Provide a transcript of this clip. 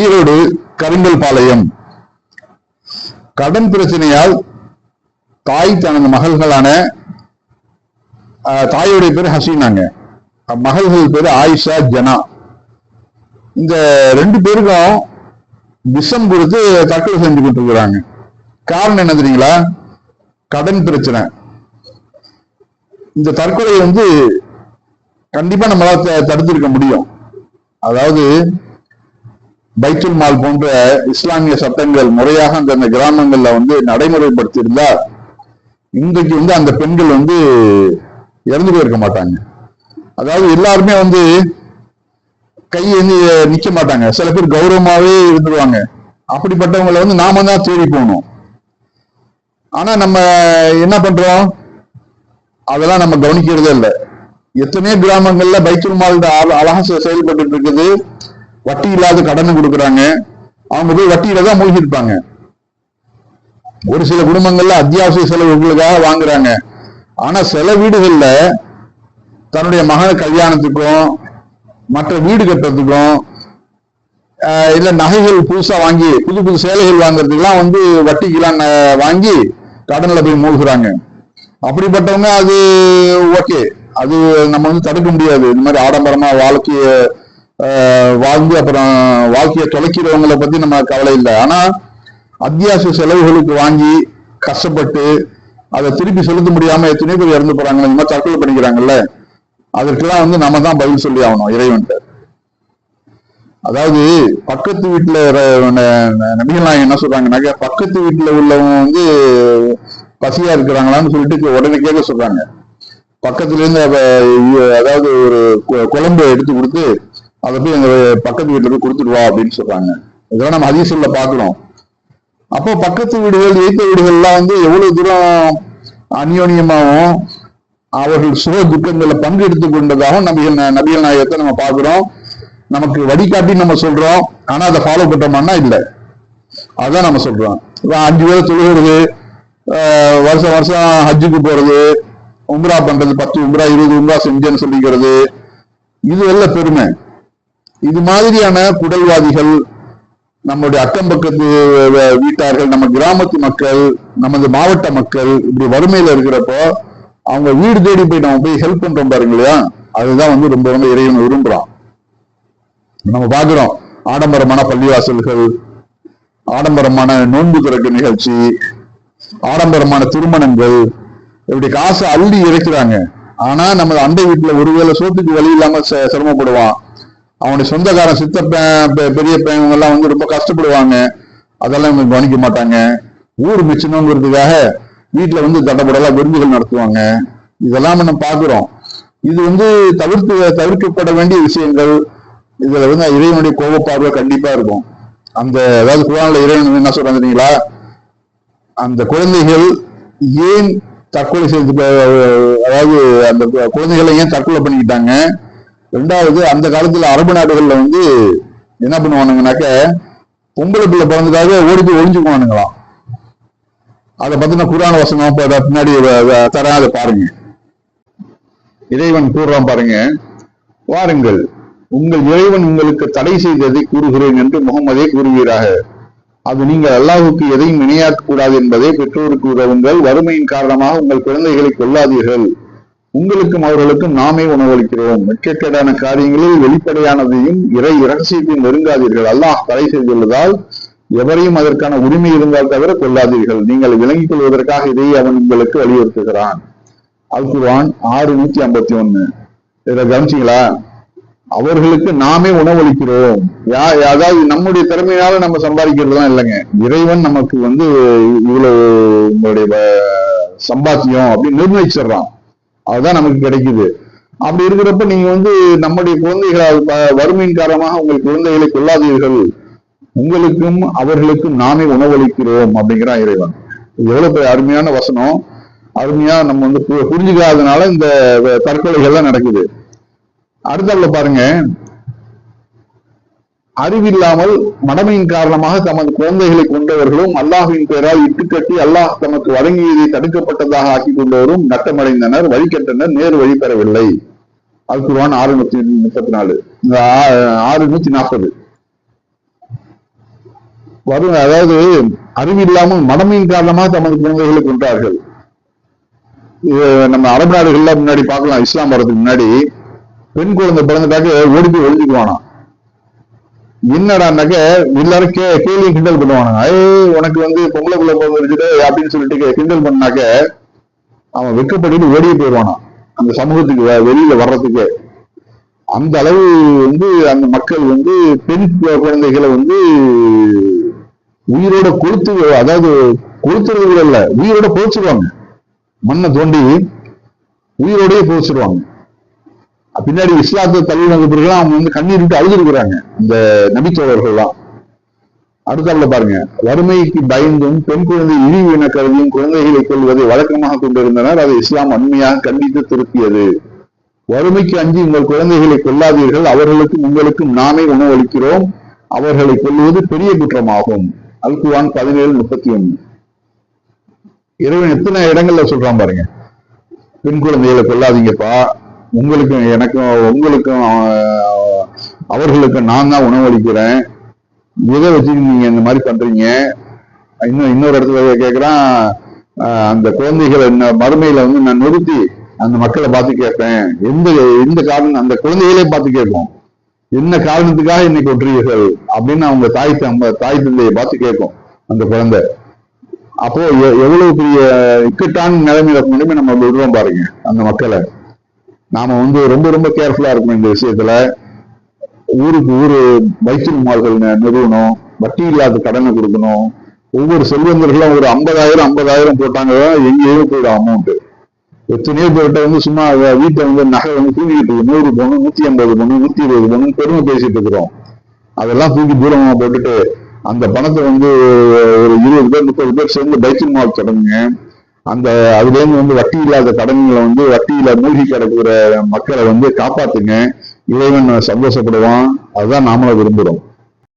ஈரோடு கருங்கல் பாளையம் கடன் பிரச்சனையால் தாய் தனது மகள்களான தாயுடைய பேர் ஹசீனாங்க. மகள்கள் பேரு ஆயிஷா ஜனா. இந்த ரெண்டு பேருக்கும் விஷம் கொடுத்து தற்கொலை செஞ்சு இருக்கிறாங்க காரணம் என்ன தெரியுங்களா? கடன் பிரச்சனை. இந்த தற்கொலை வந்து கண்டிப்பா நம்மளால தடுத்திருக்க முடியும். அதாவது பைத்துல் மால் போன்ற இஸ்லாமிய சட்டங்கள் முறையாக அந்த கிராமங்கள்ல வந்து நடைமுறைப்படுத்தியிருந்தா இன்றைக்கு வந்து அந்த பெண்கள் வந்து இறந்து போயிருக்க மாட்டாங்க. அதாவது எல்லாருமே வந்து கை வந்து நிக்க மாட்டாங்க. சில பேர் கௌரவமாவே இருந்துருவாங்க. அப்படிப்பட்டவங்களை வந்து நாம தான் தேடி போகணும். ஆனா நம்ம என்ன பண்றோம்? அதெல்லாம் நம்ம கவனிக்கிறதே இல்லை. எத்தனையோ கிராமங்கள்ல பைத்துல் மால் அழகா செயல்பட்டு இருக்குது. வட்டி இல்லாத கடனை கொடுக்குறாங்க. அவங்க போய் வட்டியில தான் மூழ்கிருப்பாங்க ஒரு சில குடும்பங்கள்ல அத்தியாவசிய செலவுகளுக்காக வாங்குறாங்க. ஆனா சில வீடுகள்ல தன்னுடைய மகன் கல்யாணத்துக்கும் மற்ற வீடு கட்டுறதுக்கும் இல்ல நகைகள் புதுசா வாங்கி புது புது சேலைகள் வாங்குறதுக்கெல்லாம் வந்து வட்டிக்கெல்லாம் ந- வாங்கி கடன்ல போய் மூழ்குறாங்க. அப்படிப்பட்டவங்க அது ஓகே. அது நம்ம வந்து தடுக்க முடியாது. இந்த மாதிரி ஆடம்பரமா வாழ்க்கைய வாழ்ந்து அப்புறம் வாழ்க்கையை தொலைக்கிறவங்களை பத்தி நம்ம கவலை இல்லை. ஆனா அத்தியாவசிய செலவுகளுக்கு வாங்கி கஷ்டப்பட்டு அதை திருப்பி செலுத்த முடியாம எத்தனையோ பேர் இறந்து போறாங்க இந்த மாதிரி தற்கொலை பண்ணிக்கிறாங்கல்ல. அதற்கெல்லாம் வந்து நம்ம தான் பதில் சொல்லி ஆகணும் இறைவன்ட்ட. அதாவது பக்கத்து வீட்டுல நபிகள் நாயகம் என்ன சொல்றாங்கன்னாக்க பக்கத்து வீட்டுல உள்ளவங்க வந்து பசியா இருக்கிறாங்களான்னு சொல்லிட்டு உடனே கேட்க சொல்றாங்க. பக்கத்துல இருந்து அதாவது ஒரு குழம்பு எடுத்து கொடுத்து அதை போய் எங்க பக்கத்து வீட்டுல போய் கொடுத்துட்டு வா அப்படின்னு சொல்றாங்க. இதெல்லாம் நம்ம சொல்ல பாக்குறோம் அப்போ பக்கத்து வீடுகள் எய்த்த வீடுகள்லாம் வந்து எவ்வளவு தூரம் அந்யோன்யமாகவும் அவர்கள் சுக துக்கங்கள்ல பங்கெடுத்து கொண்டதாகவும் நபிகள் நபிகள் நாயகத்தை நம்ம பாக்குறோம் நமக்கு வழிகாட்டி நம்ம சொல்றோம். ஆனா அதை ஃபாலோ பண்றோம்னா இல்லை. அதான் நம்ம சொல்றோம். அஞ்சு பேர் தொழுகிறது வருஷம் வருஷம் ஹஜ்ஜுக்கு போறது உம்ரா பண்றது பத்து உம்ரா இருபது உம்ரா செஞ்சேன்னு சொல்லிக்கிறது. இது எல்லாம் பெருமை. இது மாதிரியான குடல்வாதிகள் நம்முடைய அக்கம் பக்கத்து வீட்டார்கள் நம்ம கிராமத்து மக்கள் நமது மாவட்ட மக்கள் இப்படி வறுமையில இருக்கிறப்போ அவங்க வீடு தேடி போய் நம்ம போய் ஹெல்ப் பண்றோம் பாருங்க இல்லையா அதுதான் வந்து ரொம்ப ரொம்ப இறைவன் விரும்புறான். நம்ம பாக்குறோம் ஆடம்பரமான பள்ளிவாசல்கள் ஆடம்பரமான நோன்பு திறக்க நிகழ்ச்சி ஆடம்பரமான திருமணங்கள் இப்படி காசு அள்ளி இறைக்கிறாங்க. ஆனா நம்ம அண்டை வீட்டுல ஒருவேளை சோத்துக்கு வழி இல்லாம ச- சிரமப்படுவான். அவனுடைய சொந்தக்காரன் சித்தப்பன் பெரிய பையன் எல்லாம் வந்து ரொம்ப கஷ்டப்படுவாங்க. அதெல்லாம் இவங்க கவனிக்க மாட்டாங்க. ஊர் மிச்சணுங்கிறதுக்காக வீட்டுல வந்து தட்டப்படலாம் விருந்துகள் நடத்துவாங்க. இதெல்லாம் நம்ம பாக்குறோம் இது வந்து தவிர்த்து தவிர்க்கப்பட வேண்டிய விஷயங்கள். இதுல வந்து இறைவனுடைய கோபப்பார்வை கண்டிப்பா இருக்கும். அந்த அதாவது குழந்தை இறைவன் என்ன சொல்றாங்க தெரியுங்களா? அந்த குழந்தைகள் ஏன் தற்கொலை செய்து அதாவது அந்த குழந்தைகளை ஏன் தற்கொலை பண்ணிக்கிட்டாங்க? ரெண்டாவது அந்த காலத்துல அரபு நாடுகள்ல வந்து என்ன பண்ணுவானுங்கனாக்க பொம்பளை பிள்ளை பிறந்ததாக ஓடி போய் ஒழிஞ்சுக்குவானுங்களாம் அதை பத்தின குரான வசனம் பின்னாடி தரேன் அதை பாருங்க. இறைவன் கூறுறான் பாருங்க வாருங்கள் உங்கள் இறைவன் உங்களுக்கு தடை செய்ததை கூறுகிறேன் என்று முகமதே கூறுகிறார்கள் அது நீங்கள் அல்லாஹுக்கு எதையும் இணையாக்க கூடாது என்பதை பெற்றோருக்கு உதவுங்கள். வறுமையின் காரணமாக உங்கள் குழந்தைகளை கொல்லாதீர்கள். உங்களுக்கும் அவர்களுக்கும் நாமே உணவளிக்கிறோம். வெட்கக்கேடான காரியங்களில் வெளிப்படையானதையும் இறை இரகசியத்தையும் நெருங்காதீர்கள். அல்லாஹ் தடை செய்துள்ளதால் எவரையும் அதற்கான உரிமை இருந்தால் தவிர கொள்ளாதீர்கள் நீங்கள் விளங்கிக் கொள்வதற்காக இதை அவன் உங்களுக்கு வலியுறுத்துகிறான். அல்குவான் ஆறு நூத்தி ஐம்பத்தி ஒண்ணு. இதை கவனிச்சிங்களா? அவர்களுக்கு நாமே உணவளிக்கிறோம். யா அதாவது நம்முடைய திறமையால நம்ம சம்பாதிக்கிறதுலாம் இல்லைங்க. இறைவன் நமக்கு வந்து இவ்வளவு உங்களுடைய சம்பாத்தியம் அப்படின்னு நிர்ணயிச்சிடுறான். அதுதான் நமக்கு கிடைக்குது. அப்படி இருக்கிறப்ப நீங்க வந்து நம்முடைய குழந்தைகள் வறுமையின் காரணமாக உங்கள் குழந்தைகளை கொள்ளாதீர்கள் உங்களுக்கும் அவர்களுக்கும் நாமே உணவளிக்கிறோம் அப்படிங்கிறான் இறைவன். எவ்வளவு அருமையான வசனம். அருமையா நம்ம வந்து பு- புரிஞ்சுக்காதனால இந்த தற்கொலைகள்லாம் நடக்குது. அடுத்தாப்புல பாருங்க. அறிவில்லாமல் மடமையின் காரணமாக தமது குழந்தைகளை கொண்டவர்களும் அல்லாஹ்வின் பெயரால் இட்டுக்கட்டி அல்லாஹ் தமக்கு வழங்கியதை தடுக்கப்பட்டதாக ஆக்கி கொண்டவரும் நட்டமடைந்தனர் வழிகட்டனர் நேர் வழி பெறவில்லை. அல் குர்ஆன் ஆறு நூத்தி முப்பத்தி நாலு இந்த ஆறு நூத்தி நாற்பது. வரும் அதாவது அறிவில்லாமல் மடமையின் காரணமாக தமது குழந்தைகளை கொண்டார்கள் நம்ம அரபு நாடுகள்ல முன்னாடி பார்க்கலாம் இஸ்லாம் வரதுக்கு முன்னாடி. பெண் குழந்தை பிறந்துட்டாக்க ஓடி போய் ஒழிஞ்சுக்குவானா என்னடான்னாக்க எல்லாரும் கே கேள்வி கிண்டல் பண்ணுவானுங்க. ஏய் உனக்கு வந்து பொம்பளை பிள்ளை பிறந்துருக்குது அப்படின்னு சொல்லிட்டு கே- கிண்டல் பண்ணாக்க அவன் வெக்கப்பட்டு ஓடியே போயிடுவானா? அந்த சமூகத்துக்கு வெளியில வர்றதுக்கு. அந்த அளவு வந்து அந்த மக்கள் வந்து பெண் கு- குழந்தைகளை வந்து உயிரோட கொளுத்து அதாவது கொளுத்துறது கூட இல்ல உயிரோட புதைச்சிருவாங்க மண்ணை தோண்டி உயிரோடய புதைச்சிருவாங்க பின்னாடி இஸ்லாத்தை தள்ளி வந்த பிறகு அவங்க வந்து கண்ணீர் விட்டு அழுதுருக்குறாங்க இந்த நபித்தோழர்கள்லாம். அடுத்தாப்புல பாருங்க. வறுமைக்கு பயந்தும் பெண் குழந்தை இழிவு என கருதியும் குழந்தைகளை கொள்வதை வழக்கமாக கொண்டிருந்தனர். அதை இஸ்லாம் அண்மையாக கண்டித்து திருப்பியது வறுமைக்கு அஞ்சு உங்கள் குழந்தைகளை கொல்லாதீர்கள். அவர்களுக்கும் உங்களுக்கும் நாமே உணவளிக்கிறோம். அவர்களை கொல்லுவது பெரிய குற்றமாகும். அல்குவான் பதினேழு முப்பத்தி ஒண்ணு இறைவன் எத்தனை இடங்கள்ல சொல்றான் பாருங்க. பெண் குழந்தைகளை கொல்லாதீங்கப்பா. உங்களுக்கும் எனக்கும் உங்களுக்கும் அவர்களுக்கும் நான் தான் உணவளிக்கிறேன் எதை வச்சு நீங்க இந்த மாதிரி பண்றீங்க? இன்னும் இன்னொரு இடத்துல கேட்கிறான் அந்த குழந்தைகளை என்ன மறுமையில வந்து நான் நிறுத்தி அந்த மக்களை பார்த்து கேட்பேன். எந்த எந்த காரணம் அந்த குழந்தைகளே பார்த்து கேட்கும் என்ன காரணத்துக்காக என்னை கொன்றீர்கள் அப்படின்னு அவங்க தாய் தம்ப தாய் தந்தையை பார்த்து கேட்கும் அந்த குழந்தை. அப்போ எ- எவ்வளவு பெரிய இக்கட்டான நிலைமையில கொண்டு நம்ம விடுறோம் பாருங்க அந்த மக்களை. நாம வந்து ரொம்ப ரொம்ப கேர்ஃபுல்லா இருக்கணும் இந்த விஷயத்துல. ஊருக்கு ஊரு வைத்தியல் மால்கள் நிறுவனம் வட்டி இல்லாத கடனை கொடுக்கணும். ஒவ்வொரு செல்வந்தர்களும் ஒரு ஐம்பதாயிரம் ஐம்பதாயிரம் போட்டாங்க எங்கேயோ போயிடும் அமௌண்ட் எத்தனையோ பேர்கிட்ட வந்து சும்மா வீட்டை வந்து நகை வந்து தூங்கிட்டு இருக்கு. நூறு பொண்ணு நூத்தி ஐம்பது பொண்ணு நூத்தி இருபது பொண்ணு பெருமை பேசிட்டு இருக்கிறோம். அதெல்லாம் தூக்கி தூரமா போட்டுட்டு அந்த பணத்தை வந்து ஒரு இருபது பேர் முப்பது பேர் சேர்ந்து பைக்கிங் மால் தொடங்குங்க. அந்த அதுலேருந்து வந்து வட்டி இல்லாத கடன்களை வந்து வட்டியில மூழ்கி கிடக்குற மக்களை வந்து காப்பாத்துங்க. இறைவன் சந்தோஷப்படுவான். அதுதான் நாமளும் விரும்புகிறோம்